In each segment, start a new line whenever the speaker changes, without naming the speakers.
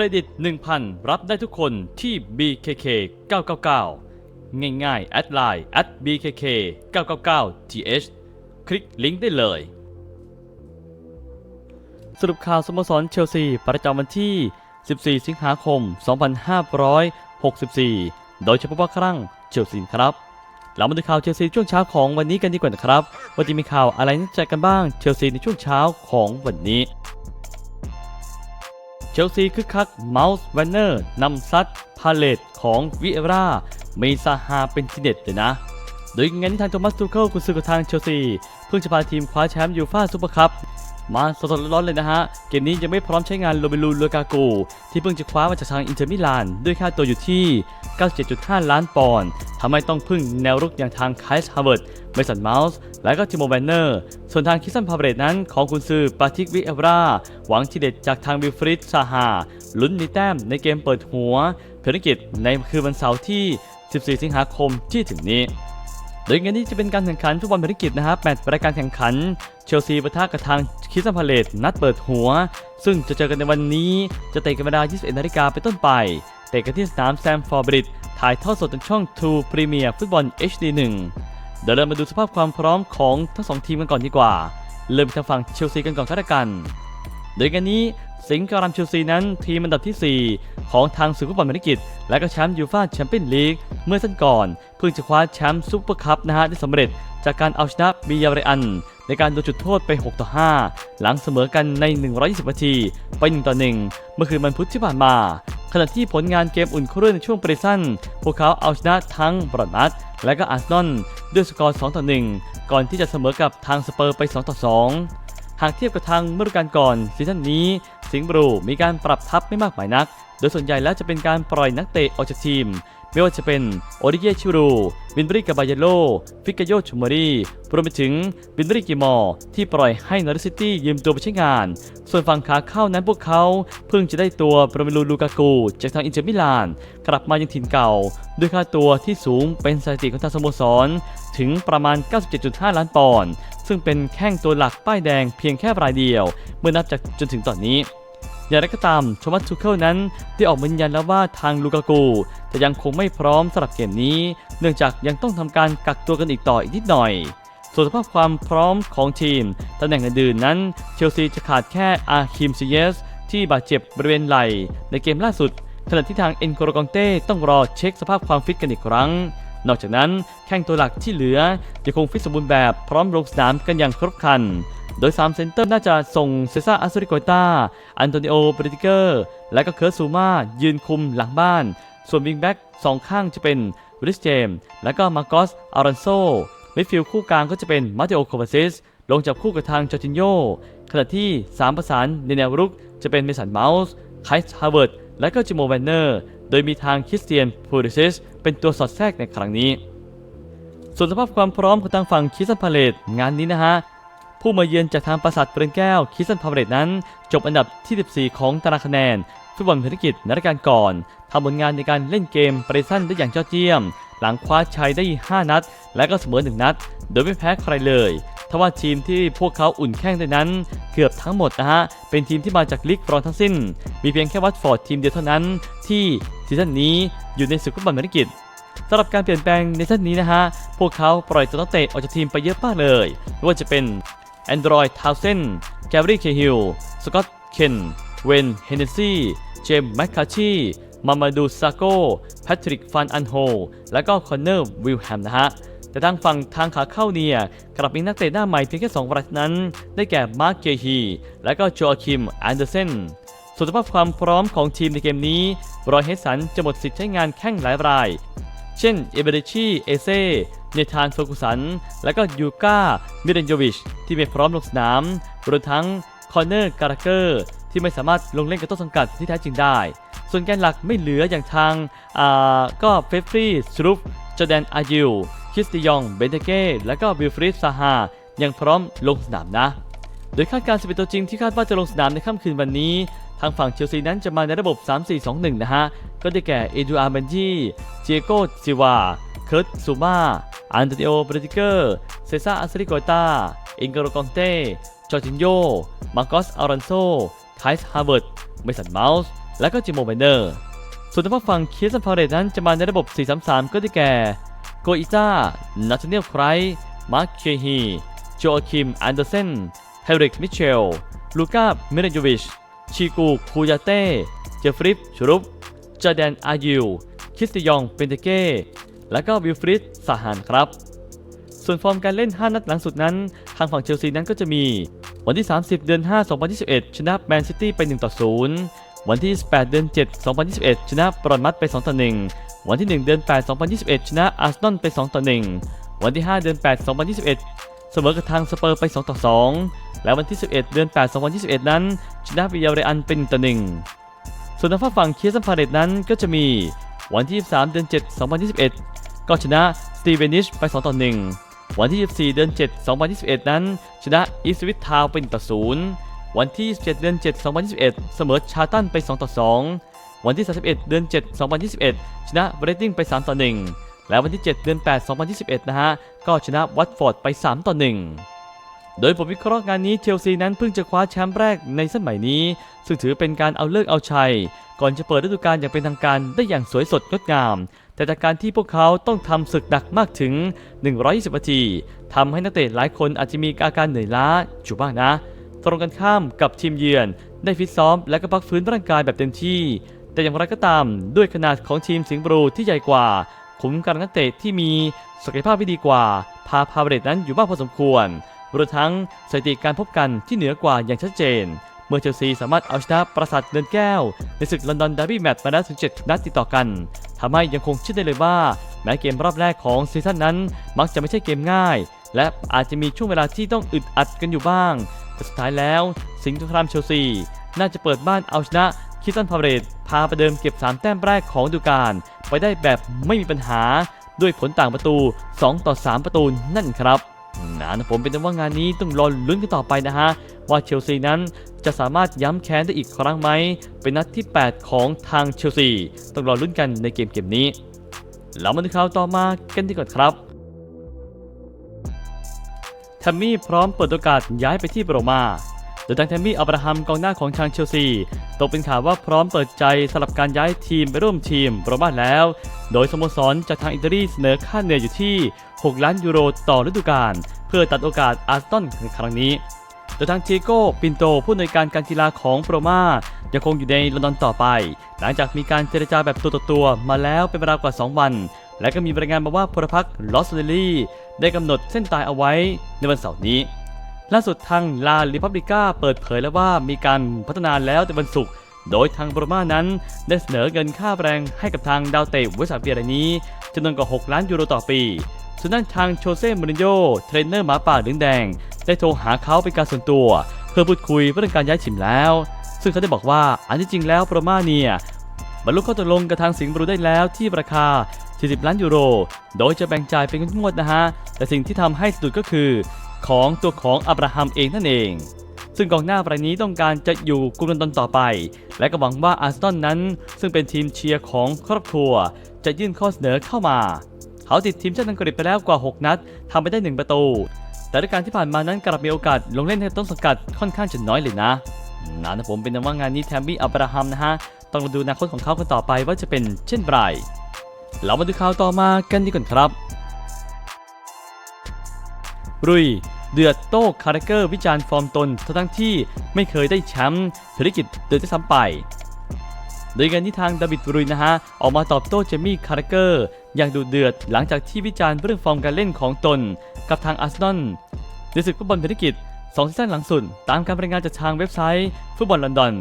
รดิต 1,000 รับได้ทุกคนที่ BKK 999 ง่ายๆ แอดไลน์ at BKK 999 th คลิกลิงก์ได้เลย สรุปข่าวสโมสรเชลซี ประจำวันที่ 14 สิงหาคม 2564 โดยเฉพาะครั้งเชลซีครับเรามาดูข่าวเชลซีช่วงเช้าของวันนี้กันดีกว่านะครับว่าจะมีข่าวอะไรน่าสนใจกันบ้างเชลซีในช่วงเช้าของวันนี้ ชลซีคึกคักเมาส์แวนเนอร์นำซัดพาเลตของวิเอรามีซาฮาเป็นทีเด็ดเลยนะ โดยงานที่ทางโทมัสทูเคิลกุนซือกับทางเชลซี เพิ่งจะพาทีมคว้าแชมป์ยูฟ่าซูเปอร์คัพมาสดๆร้อนๆเลยนะฮะ เกมนี้ยังไม่พร้อมใช้งานโรเบลูลูกาโกที่เพิ่งจะคว้ามาจากทางอินเตอร์มิลาน ด้วยค่าตัวอยู่ที่ 97.5 ล้านปอนด์ทำให้ต้องพึ่งแนวรุกอย่างทางไคส์ฮาร์เวิร์ดเมสันเมาส์ และก็จิโมแวนเนอร์ ส่วนทางคิสันพาเบรตนั้นของกุนซือปาทิกวิเอราหวังทีเด็ดจากทางวิลฟริดซาฮาลุ้นมีแต้มในเกมเปิดหัวภารกิจในคืนวันเสาร์ที่ 14 สิงหาคมที่ถึงนี้ โดยงานนี้จะเป็นการแข่งขันฟุตบอลภารกิจนะครับแมตช์รายการแข่งขันเชลซีปะทะกับทางคิสซันพาเลตนัดเปิดหัว ซึ่งจะเจอกันในวันนี้จะเตะกันเวลา 21นาฬิกาเป็นต้นไปเตะกันที่สนามแซมฟอร์บริดถ่ายทอดสดทางช่อง True Premier ฟุตบอล HD 1 เดี๋ยวเรามาดูสภาพความพร้อมของทั้งสองทีมกันก่อนดีกว่า เริ่มทางฝั่งเชลซีกันก่อนก็แล้วกัน โดยกันนี้ สิงห์การัมเชลซีนั้นทีมอันดับที่ 4 ของทางศึกฟุตบอลเมริกิตและก็แชมป์ยูฟ่าแชมเปี้ยนลีกเมื่อสั้นก่อน เพิ่งจะคว้าแชมป์ซุปเปอร์คัพนะฮะได้สำเร็จจากการเอาชนะบียาเรอัน ในการโดนจุดโทษไป 6 ต่อ 5 หลังเสมอกันใน 120 นาที ไป 1 ต่อ 1 เมื่อคืนวันพุธที่ผ่านมา ขณะที่ผลงานเกมอุ่นเครื่องในช่วงปริสั้น พวกเขาเอาชนะทั้งบรอนัทและก็อาร์ซนอลด้วยสกอร์ 2 ต่อ 1 ก่อนที่จะเสมอกับทางสเปอร์ไป 2 ต่อ 2 หากเทียบกับทางฤดูกาลก่อนซีซั่นนี้ สิงห์บรูมีการปรับทัพไม่มากมายนัก โดยส่วนใหญ่แล้วจะเป็นการปล่อยนักเตะออกจากทีม ไม่ว่าจะเป็นโอริเยชิรูวินบริกาบายโลฟิกาโยชูมารีรวมไปถึงวินบริกิมอร์ที่ปล่อยให้นอริซิตี้ยืมตัวไปใช้งาน ส่วนฝั่งขาเข้านั้นพวกเขา เพิ่งจะได้ตัวโปรเมลูลูกากูจากทางอินเตอร์มิลาน กลับมายังถิ่นเก่า ด้วยค่าตัวที่สูงเป็นสถิติของทางสโมสร ถึงประมาณ 97.5 ล้านปอนด์ ซึ่งเป็นแข้งตัวหลักป้ายแดงเพียงแค่รายเดียว เมื่อนับจากจนถึงตอนนี้ อย่างไรก็ตามโทมัสทูเคิลนั้นได้ออกมายืนยันแล้วว่าทางลูกากูจะยังคงไม่พร้อมสำหรับเกมนี้ เนื่องจากยังต้องทำการกักตัวกันอีกต่ออีกนิดหน่อยส่วนสภาพความพร้อมของทีมตำแหน่งอื่นๆนั้นเชลซีจะขาดแค่อาคิมซิเยสที่บาดเจ็บบริเวณไหล่ในเกมล่าสุดขณะที่ทางเอ็นโกรกองเต้ต้องรอเช็คสภาพความฟิตกันอีกครั้ง นอกจากนั้นแข้งตัวหลักที่เหลือยังคงฟิตสมบูรณ์แบบพร้อมลงสนามกันอย่างครบครัน โดย 3 เซนเตอร์น่าจะส่งเซซ่าอัสริโกตาอันโตนิโอเบรติเกอร์ และก็เคิร์ตซูมายืนคุมหลังบ้าน ส่วนวิงแบ็กสองข้างจะเป็นวิลิสเจมส์และก็มาโกอสอารันโซมิดฟิลด์คู่กลางก็จะเป็นมาติโอโควาซิสลงจับคู่กับทางจอร์จินโยขณะที่ 3 ประสานในแนวรุกจะเป็นเมสันเมาส์ไคส์ฮาร์เวิร์ดและก็จิโมแวนเนอร์ โดยมีทางคริสเตียนพูริซิสเป็นตัวสอดแทรกในครั้งนี้ ส่วนสภาพความพร้อมของทางฝั่งคิสันพาเลตงานนี้นะฮะ ผู้มาเยือนจากทางปราสาทเปรนแก้วคิสันพาเลตนั้น จบอันดับที่ 14 ของตารางคะแนนฟุตบอลภารกิจในรายการก่อนทำผลงานในการเล่นเกมปริสันได้อย่างยอดเยี่ยม หลังคว้าชัยได้ 5 นัด และก็เสมอ1นัด โดยไม่แพ้ใครเลยทว่าทีมที่พวกเขาอุ่นแข้งด้วยนั้น เกือบทั้งหมดนะฮะ เป็นทีมที่มาจากลีกรองทั้งสิ้น มีเพียงแค่วัตฟอร์ดทีมเดียวเท่านั้น ที่ซีซั่นนี้อยู่ในศึกฟุตบอลภารกิจสำหรับการเปลี่ยนแปลงในท่านนี้นะฮะ พวกเขาปล่อยตัวนักเตะออกจากทีมไปเยอะมากเลยไม่ว่าจะเป็นแอนดรอยทาวเซนแกรี่ เคฮิล สกอตเคน เวน เฮนเนซี่ เจมส์แมคคาชีมามาดูซาโกแพทริกฟันอันโฮ และก็คอนเนอร์ วิลแฮม นะฮะ แต่ทางฝั่งทางขาเข้าเนี่ยกลับมีนักเตะหน้าใหม่เพียงแค่2รายเท่านั้น ได้แก่มาร์คเกฮีและก็โจอาคิมแอนเดอร์เซนส่วนสภาพความพร้อมของทีมในเกมนี้รอยเฮสันจะหมดสิทธิ์ใช้งานแข้งหลายราย เช่น เอเบเรชีเอเซ่เนธานโฟกุสัน และก็ยูกามิเรนโยวิช ที่ไม่พร้อมลงสนามรวมทั้งคอนเนอร์การ์เกอร์ที่ไม่สามารถลงเล่นกับต้นสังกัดที่แท้จริงได้ ส่วนแกนหลักไม่เหลืออย่างทางก็เฟฟรีสรูฟจอแดนอายิว คริสติยอง เบนเทเก้ และก็วิลฟริดซาฮายังพร้อมลงสนามนะ โดยคาดการณ์11ตัวจริงที่คาดว่าจะลงสนามในค่ำคืนวันนี้ ทางฝั่งเชลซีนั้นจะมาในระบบ 3-4-2-1 นะฮะ ก็ได้แก่เอดูอาร์เบนจีเจโกซิวา เคิร์ตซูมาอันโตนิโอเบรติเกอร์ เซซ่าอัสริโกตาอิงโกโรกองเต้ จอร์จินโย มาร์กอสอารันโซไทส์ฮาร์เวิร์ดเมสันเมาส์ และก็จิโมไบเนอร์ ส่วนทางฝั่งคิสซันพาเรตนั้นจะมาในระบบ 4-3-3 ก็ได้แก่ โกอิต้านาธาเนียลไครมาร์คเคฮีโจอาคิมอันเดอร์เซนเฮริกมิเชล ลูก้าเมเนโยวิช ชิกูคูยาเต้ เจฟริปชรุปจาแดนอายูคิสติยองเปนเตเก้ และก็วิลฟริดสาหานครับ ส่วนฟอร์มการเล่น 5 นัดหลังสุดนั้น ทางฝั่งเชลซีนั้นก็จะมี วันที่ 30 เดือน 5 2021 ชนะแมนซิตี้ไป1ต่อ0 วันที่28เดือน 7 2021 ชนะบรอนมัดไป2ต่อ1วันที่ 1 เดือน 8 2021 ชนะอาร์เซนอลไป2ต่อ1วันที่ 5 เดือน 8 2021 เสมอกับทางสเปอร์ไป2ต่อ2และวันที่ 11 เดือน 8 2021 นั้น ชนะวิยาเรอันเป็น1ต่อ1ส่วนทางฝั่งเคียสันพาเรตนั้นก็จะมี วันที่ 23 เดือน 7 2021 ก็ชนะสตีเวนิชไป2ต่อ1วันที่ 24 เดือน 7 2021 นั้น ชนะอีสวิททาวเป็น1ต่อ0 วันที่27เดือน 7 2021 เสมอชาตันไป 2 ต่อ 2 วันที่ 31 เดือน 7 2021 ชนะเบรดดิ้งไป 3 ต่อ 1 และวันที่ 7 เดือน 8 2021 นะฮะ ก็ชนะวัตฟอร์ดไป 3 ต่อ 1 โดยผมวิเคราะห์งานนี้เชลซีนั้นเพิ่งจะคว้าแชมป์แรกในสมัยนี้ ซึ่งถือเป็นการเอาเลิกเอาชัย ก่อนจะเปิดฤดูกาลอย่างเป็นทางการได้อย่างสวยสดงดงาม แต่จากการที่พวกเขาต้องทำศึกหนักมากถึง 120 นาทีทำให้นักเตะหลายคนอาจจะมีอาการเหนื่อยล้าอยู่บ้างนะ ตรงกันข้ามกับทีมเยือน ได้ฟิตซ้อมและก็พักฟื้นร่างกายแบบเต็มที่ แต่อย่างไรก็ตาม ด้วยขนาดของทีมสิงห์บลูที่ใหญ่กว่า ขุมกำลังนักเตะที่มีศักยภาพที่ดีกว่า พาพาเบรตนั้นอยู่มากพอสมควรรวมทั้งสถิติการพบกันที่เหนือกว่าอย่างชัดเจน เมื่อเชลซีสามารถเอาชนะปราสาทเดินแก้ว ในศึกลอนดอนดาร์บี้แมตช์มาได้ถึง7นัดติดต่อกันทำให้ยังคงเชื่อได้เลยว่า แม้เกมรอบแรกของซีซั่นนั้น มักจะไม่ใช่เกมง่าย และอาจจะมีช่วงเวลาที่ต้องอึดอัดกันอยู่บ้าง แต่สุดท้ายแล้ว สิงห์สงครามเชลซี น่าจะเปิดบ้านเอาชนะคิสตันพาเรตพาประเดิมเก็บ 3 แต้มแรกของฤดูกาลไปได้แบบไม่มีปัญหาด้วยผลต่างประตู 2 ต่อ 3 ประตูนั่นครับนะผมเป็นต่ว่างานนี้ต้องรอลุ้นกันต่อไปนะฮะ ว่าเชลซีนั้นจะสามารถย้ำแค้นได้อีกครั้งไหม เป็นนัดที่ 8 ของทางเชลซี ต้องรอลุ้นกันในเกมเกมนี้แล้วมาดูข่าวต่อมากันดีกว่าครับ มมี่พร้อมเปิดโอกาสย้ายไปที่โรมาโดยทางแทมมี่อับราฮัมกองหน้าของทางเชลซีตกเป็นข่าวว่าพร้อมเปิดใจสลับการย้ายทีมไปร่วมทีมโรมาแล้ว โดยสโมสรจากทางอิตาลีเสนอค่าเหนื่อยอยู่ที่ 6 ล้านยูโรต่อฤดูกาลเพื่อตัดโอกาสอาร์เซนในครั้งนี้โดยทางเทโก้ปินโตผู้อำนวยการการกีฬาของโปรมายังคงอยู่ในลอนดอนต่อไป หลังจากมีการเจรจาแบบตัวต่อตัวมาแล้วเป็นเวลากว่า 2 วัน และก็มีรายงานมาว่าพลพรรคลอสเดลี่ได้กำหนดเส้นตายเอาไว้ในวันเสาร์นี้ ล่าสุดทางลาลิพับลิก้าเปิดเผยแล้วว่ามีการพัฒนาแล้วในวันศุกร์โดยทางโปรมานั้นได้เสนอเงินค่าแรงให้กับทางดาวเตะเวสต์เปียรายนี้จำนวนกว่า 6 ล้านยูโรต่อปีส่วนด้านทางโชเซ่มูรินโญ่เทรนเนอร์หมาป่าเหลืองแดง ได้โทรหาเขาเป็นการส่วนตัว เพื่อพูดคุยเรื่องการย้ายทีมแล้ว ซึ่งเขาได้บอกว่าอันที่จริงแล้วโปรมาเนี่ยบรรลุข้อตกลงกับทางสิงห์บรูได้แล้วที่ราคา 40 ล้านยูโร โดยจะแบ่งจ่ายเป็นงวดนะฮะ แต่สิ่งที่ทำให้สะดุดก็คือ ของตัวของอับราฮัมเองนั่นเอง ซึ่งกองหน้ารายนี้ต้องการจะอยู่กรุงลอนดอนต่อไป และก็หวังว่าอาร์เซนอลนั้น ซึ่งเป็นทีมเชียร์ของครอบครัว จะยื่นข้อเสนอเข้ามา เขาติดทีมชาติอังกฤษไปแล้วกว่า 6 นัดทำไปได้ 1 ประตู แต่ด้วยการที่ผ่านมานั้นกลับมีโอกาสลงเล่นให้ต้นสังกัดค่อนข้างจะน้อยเลยนะนะนะผมเป็นแต่ว่างานนี้แทมมี่อับราฮัมนะฮะต้องมาดูอนาคตของเขากันต่อไปว่าจะเป็นเช่นไร เรามาดูข่าวต่อมากันดีกว่าครับรุยเดือดโต้คารคเกอร์วิจารณ์ฟอร์มตนทั้งที่ไม่เคยได้แชมป์ธุรกิจเดินที่ซ้ำไป โดยงานที่ทางดาวิดรุยนะฮะ ออกมาตอบโต้เจมี่คารคเกอร์อย่างดุเดือดหลังจากที่วิจารณ์เรื่องฟอร์มการเล่นของตน กับทางอาร์เซนอลในศึกฟุตบอลธุรกิจ สองซีซั่นหลังสุด ตามการรายงานจากทางเว็บไซต์ ฟุตบอลลอนดอน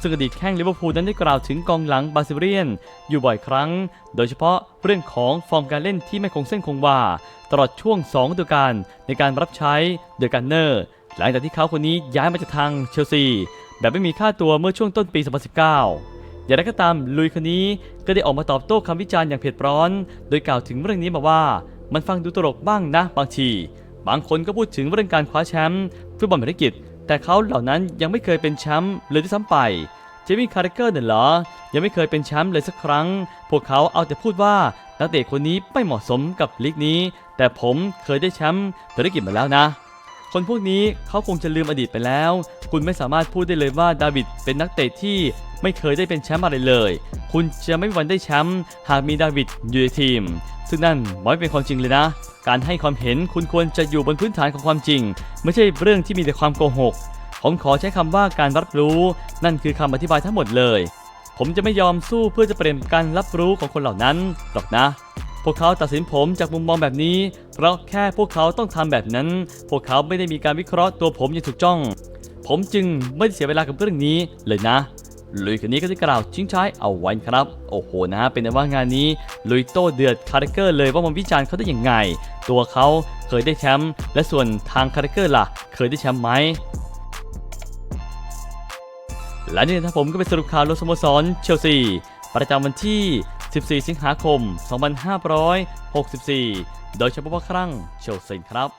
ซึ่งอดีตแข้งลิเวอร์พูลนั้นได้กล่าวถึงกองหลังบาซิเลียน อยู่บ่อยครั้ง โดยเฉพาะเรื่องของฟอร์มการเล่นที่ไม่คงเส้นคงวาตลอดช่วง2ฤดูกาลในการรับใช้เดอะกันเนอร์ หลังจากที่เขาคนนี้ย้ายมาจากทางเชลซี แบบไม่มีค่าตัวเมื่อช่วงต้นปี 2019อย่างไรก็ตามลุยคนนี้ก็ได้ออกมาตอบโต้คำวิจารณ์อย่างเผ็ดร้อน โดยกล่าวถึงเรื่องนี้มาว่า มันฟังดูตลกบ้างนะบางที บางคนก็พูดถึงเรื่องการคว้าแชมป์ฟุตบอลภารกิจ แต่เขาเหล่านั้นยังไม่เคยเป็นแชมป์เลยที่ซ้ำไปเจมี่คาร์เรเกอร์เนี่ยเหรอ ยังไม่เคยเป็นแชมป์เลยสักครั้ง พวกเขาเอาแต่พูดว่านักเตะคนนี้ไม่เหมาะสมกับลีกนี้ แต่ผมเคยได้แชมป์ภารกิจมาแล้วนะ คนพวกนี้เขาคงจะลืมอดีตไปแล้ว คุณไม่สามารถพูดได้เลยว่าดาวิดเป็นนักเตะที่ไม่เคยได้เป็นแชมป์อะไรเลย คุณจะไม่มีวันได้แชมป์หากมีดาวิดอยู่ในทีม ซึ่งนั่นไม่เป็นความจริงเลยนะ การให้ความเห็นคุณควรจะอยู่บนพื้นฐานของความจริง ไม่ใช่เรื่องที่มีแต่ความโกหก ผมขอใช้คำว่าการรับรู้ นั่นคือคำอธิบายทั้งหมดเลย ผมจะไม่ยอมสู้เพื่อจะเปลี่ยนการรับรู้ของคนเหล่านั้นหรอกนะ พวกเขาตัดสินผมจากมุมมองแบบนี้ เพราะแค่พวกเขาต้องทำแบบนั้น พวกเขาไม่ได้มีการวิเคราะห์ตัวผมอย่างถูกจ้อง ผมจึงไม่ได้เสียเวลากับเรื่องนี้เลยนะลุยคนนี้ก็ได้กล่าวทิ้งท้ายเอาไว้ครับ โอ้โหนะเป็นว่างานนี้ลุยโต้เดือดคาร์เกอร์เลยว่ามันวิจารณ์เขาได้อยังไง ตัวเขาเคยได้แชมป์และส่วนทางคาร์เกอร์ล่ะ เคยได้แชมป์ไหมและนี่นะผมก็เป็นสรุปข่าวรถสโมสรเชลซีประจำวันที่ 14 สิงหาคม 2564 โดยเฉพาะครั้งเชลซีครับ